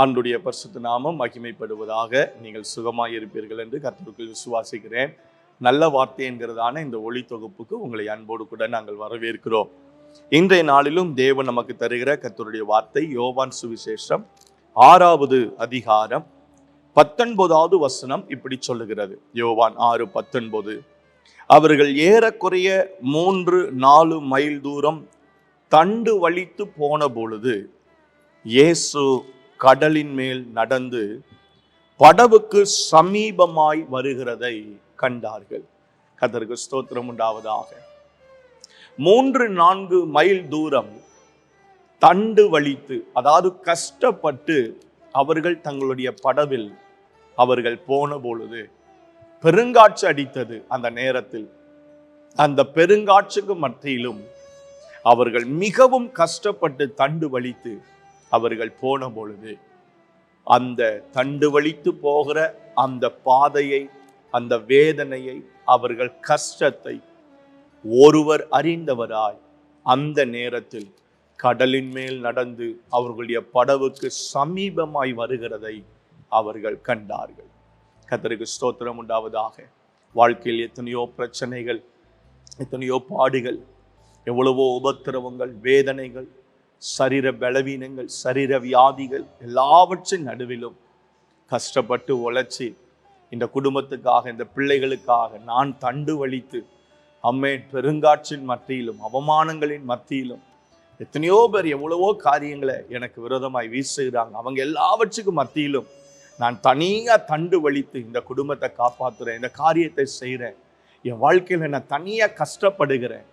ஆண்டுடைய பரிசுத்த நாமம் மகிமைப்படுவதாக நீங்கள் சுகமாக இருப்பீர்கள் என்று கர்த்தருக்குள் விசுவாசிக்கிறேன். நல்ல வார்த்தை என்கிறதான இந்த ஒளி தொகுப்புக்கு உங்களை அன்போடு கூட நாங்கள் வரவேற்கிறோம். இன்றைய நாளிலும் தேவன் நமக்கு தருகிற கர்த்தருடைய வார்த்தை யோவான் சுவிசேஷம் ஆறாவது அதிகாரம் பத்தொன்பதாவது வசனம் இப்படி சொல்லுகிறது. யோவான் ஆறு பத்தொன்பது. அவர்கள் ஏறக்குறைய மூன்று நாலு மைல் தூரம் தண்டு வலித்து போன பொழுது இயேசு கடலின் மேல் நடந்து படவுக்கு சமீபமாய் வருகிறதை கண்டார்கள். கதருக்கு ஸ்தோத்திரம் உண்டாவதாக. மூன்று நான்கு மைல் தூரம் தண்டு வலித்து அதாவது கஷ்டப்பட்டு அவர்கள் தங்களுடைய படவில் அவர்கள் போன பொழுது பெருங்காற்று அடித்தது அந்த நேரத்தில். அந்த பெருங்காற்றுக்கு மத்தியிலும் அவர்கள் மிகவும் கஷ்டப்பட்டு தண்டு வலித்து அவர்கள் போன பொழுது அந்த தண்டு வலித்து போகிற அந்த பாதையை அந்த வேதனையை அவர்கள் கஷ்டத்தை ஒருவர் அறிந்தவராய் அந்த நேரத்தில் கடலின் மேல் நடந்து அவர்களுடைய படவுக்கு சமீபமாய் வருகிறதை அவர்கள் கண்டார்கள். கத்தருக்கு ஸ்தோத்திரம் உண்டாவதாக. வாழ்க்கையில் எத்தனையோ பிரச்சனைகள் எத்தனையோ பாடுகள் எவ்வளவோ உபத்திரவங்கள் வேதனைகள் சரீர பலவீனங்கள் சரீர வியாதிகள் எல்லாவற்றின் நடுவிலும் கஷ்டப்பட்டு உழைச்சி இந்த குடும்பத்துக்காக இந்த பிள்ளைகளுக்காக நான் தண்டு வலித்து அம்மே பெருங்காற்றின் மத்தியிலும் அவமானங்களின் மத்தியிலும் எத்தனையோ பேர் எவ்வளவோ காரியங்களை எனக்கு விரோதமாய் வீசுகிறாங்க. அவங்க எல்லாவற்றுக்கும் மத்தியிலும் நான் தனியாக தண்டு வலித்து இந்த குடும்பத்தை காப்பாற்றுறேன் இந்த காரியத்தை செய்கிறேன் என் வாழ்க்கையில் நான் தனியாக கஷ்டப்படுகிறேன்.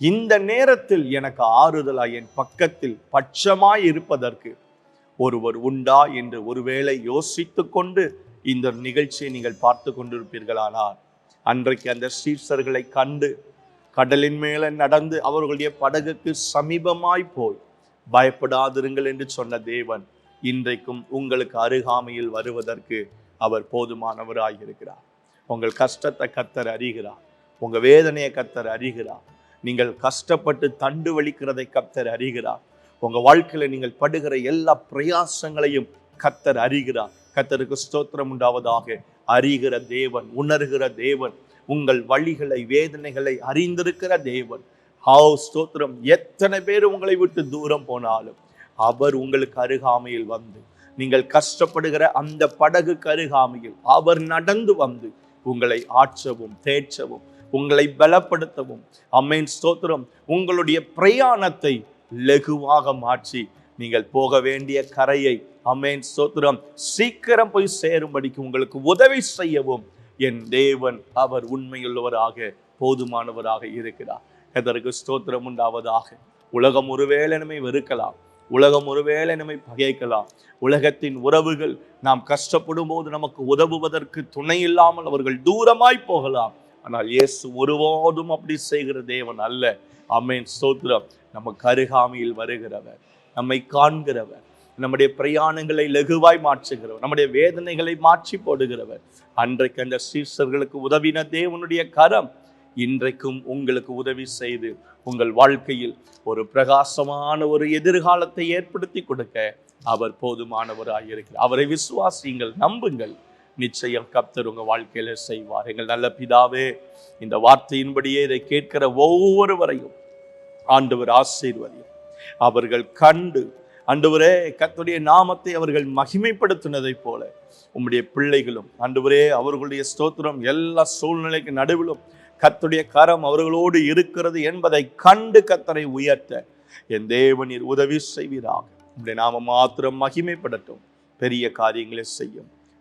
இந்த நேரத்தில் எனக்கு ஆறுதலாய் என் பக்கத்தில் பட்சமாய் இருப்பதற்கு ஒருவர் உண்டா என்று ஒருவேளை யோசித்து கொண்டு இந்த நிகழ்ச்சியை நீங்கள் பார்த்து கொண்டிருப்பீர்களானால் அன்றைக்கு அந்த சீசர்களை கண்டு கடலின் மேலே நடந்து அவர்களுடைய படகுக்கு சமீபமாய் போய் பயப்படாதிருங்கள் என்று சொன்ன தேவன் இன்றைக்கும் உங்களுக்கு அருகாமையில் வருவதற்கு அவர் போதுமானவராக இருக்கிறார் உங்கள் கஷ்டத்தை கத்தர் அறிகிறார். உங்கள் வேதனையை கத்தர் அறிகிறார். நீங்கள் கஷ்டப்பட்டு தண்டு வலிக்கிறதை கத்தர் அறிகிறார். உங்க வாழ்க்கையில நீங்கள் படுகிற எல்லா பிரயாசங்களையும் கத்தர் அறிகிறார். கத்தருக்கு ஸ்தோத்திரம் உண்டாவதாக. அறிகிற தேவன் உணர்கிற தேவன் உங்கள் வழிகளை வேதனைகளை அறிந்திருக்கிற தேவன். ஹாவ் ஸ்தோத்திரம். எத்தனை பேர் உங்களை விட்டு தூரம் போனாலும் அவர் உங்களுக்கு அருகாமையில் வந்து நீங்கள் கஷ்டப்படுகிற அந்த படகு கருகாமையில் அவர் நடந்து வந்து உங்களை ஆற்றவும் தேற்றவும் உங்களை பலப்படுத்தவும். அம்மையின் ஸ்தோத்திரம். உங்களுடைய பிரயாணத்தை லகுவாக மாற்றி. நீங்கள் போக வேண்டிய கரையை அம்மேன் ஸ்தோத்திரம். சீக்கிரம் போய் சேரும்படிக்கு உங்களுக்கு உதவி செய்யவும் என் தேவன் அவர் உண்மையுள்ளவராக போதுமானவராக இருக்கிறார். எதற்கு ஸ்தோத்திரம் உண்டாவதாக. உலகம் ஒருவேளை நம்மை வெறுக்கலாம். உலகம் ஒருவேளை நம்மை பகைக்கலாம். உலகத்தின் உறவுகள் நாம் கஷ்டப்படும் போது நமக்கு உதவுவதற்கு துணை இல்லாமல் அவர்கள் தூரமாய் போகலாம். ஆனால் இயேசு ஒருபோதும் அப்படி செய்கிற தேவன் அல்ல. அம்மேன் ஸ்தோத்திரம். நமக்கு அருகாமையில் வருகிறவர் நம்மை காண்கிறவர் நம்முடைய பிரயாணங்களை லகுவாய் மாற்றுகிறவர் நம்முடைய வேதனைகளை மாற்றி போடுகிறவர். அன்றைக்கு அந்த சீசர்களுக்கு உதவின தேவனுடைய கரம் இன்றைக்கும் உங்களுக்கு உதவி செய்து உங்கள் வாழ்க்கையில் ஒரு பிரகாசமான ஒரு எதிர்காலத்தை ஏற்படுத்தி கொடுக்க அவர் போதுமானவராக இருக்கிறார் அவரை விசுவாசியுங்கள் நம்புங்கள். நிச்சயம் கப்தர் உங்கள் வாழ்க்கையில செய்வார். எங்கள் நல்ல பிதாவே இந்த வார்த்தையின்படியே இதை கேட்கிற ஒவ்வொருவரையும் ஆண்டவர் ஆசீர்வதியும். அவர்கள் கண்டு அன்றுவரே கத்துடைய நாமத்தை அவர்கள் மகிமைப்படுத்தினதைப் போல உம்முடைய பிள்ளைகளும் அன்றுவரே அவர்களுடைய ஸ்தோத்திரம் எல்லா சூழ்நிலைக்கு நடுவிலும் கத்துடைய கரம் அவர்களோடு இருக்கிறது என்பதை கண்டு கத்தரை உயர்த்த என் தேவனீர் உதவி செய்வீராக. உம்முடைய நாம மாத்திரம் மகிமைப்படட்டும். பெரிய காரியங்களை செய்யும்.